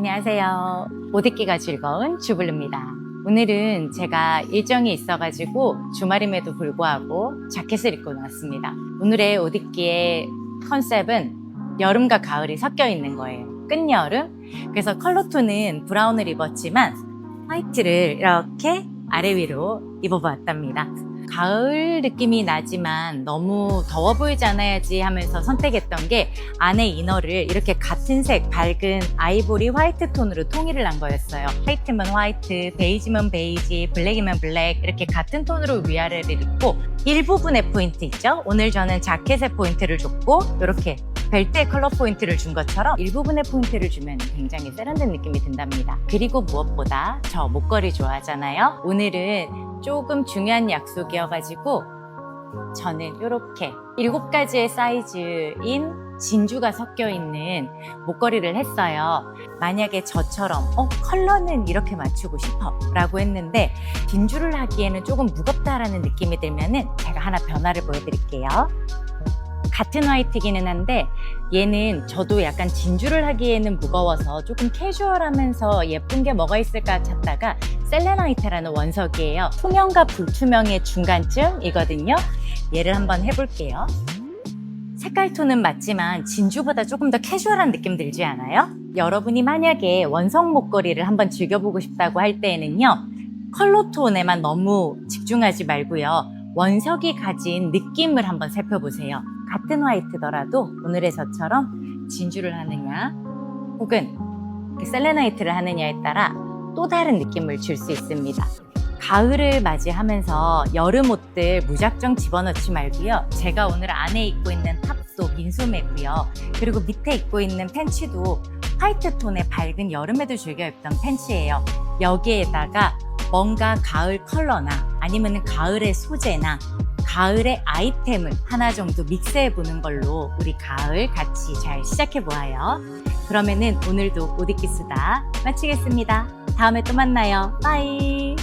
안녕하세요. 옷 입기가 즐거운 주블루입니다. 오늘은 제가 일정이 있어가지고 주말임에도 불구하고 자켓을 입고 나왔습니다. 오늘의 옷 입기의 컨셉은 여름과 가을이 섞여 있는 거예요. 끝여름. 그래서 컬러톤은 브라운을 입었지만 화이트를 이렇게 아래 위로 입어봤답니다. 가을 느낌이 나지만 너무 더워 보이지 않아야지 하면서 선택했던 게 안에 이너를 이렇게 같은 색 밝은 아이보리 화이트 톤으로 통일을 한 거였어요. 화이트면 화이트, 베이지면 베이지, 블랙이면 블랙 이렇게 같은 톤으로 위아래를 입고 일부분의 포인트 있죠? 오늘 저는 자켓에 포인트를 줬고 이렇게 벨트에 컬러 포인트를 준 것처럼 일부분의 포인트를 주면 굉장히 세련된 느낌이 든답니다. 그리고 무엇보다 저 목걸이 좋아하잖아요. 오늘은 조금 중요한 약속이어가지고 저는 이렇게 일곱 가지의 사이즈인 진주가 섞여 있는 목걸이를 했어요. 만약에 저처럼 어 컬러는 이렇게 맞추고 싶어 라고 했는데 진주를 하기에는 조금 무겁다라는 느낌이 들면은 제가 하나 변화를 보여드릴게요. 같은 화이트기는 한데 얘는 저도 약간 진주를 하기에는 무거워서 조금 캐주얼하면서 예쁜 게 뭐가 있을까 찾다가 셀레나이트라는 원석이에요. 투명과 불투명의 중간쯤이거든요. 얘를 한번 해볼게요. 색깔 톤은 맞지만 진주보다 조금 더 캐주얼한 느낌 들지 않아요? 여러분이 만약에 원석 목걸이를 한번 즐겨보고 싶다고 할 때에는요. 컬러 톤에만 너무 집중하지 말고요. 원석이 가진 느낌을 한번 살펴보세요. 같은 화이트더라도 오늘의 저처럼 진주를 하느냐 혹은 그 셀레나이트를 하느냐에 따라 또 다른 느낌을 줄 수 있습니다. 가을을 맞이하면서 여름 옷들 무작정 집어넣지 말고요. 제가 오늘 안에 입고 있는 탑도 민소매고요. 그리고 밑에 입고 있는 팬츠도 화이트 톤의 밝은 여름에도 즐겨 입던 팬츠예요. 여기에다가 뭔가 가을 컬러나 아니면 가을의 소재나 가을의 아이템을 하나 정도 믹스해 보는 걸로 우리 가을 같이 잘 시작해 보아요. 그러면은 오늘도 수다 마치겠습니다. 다음에 또 만나요. 빠이.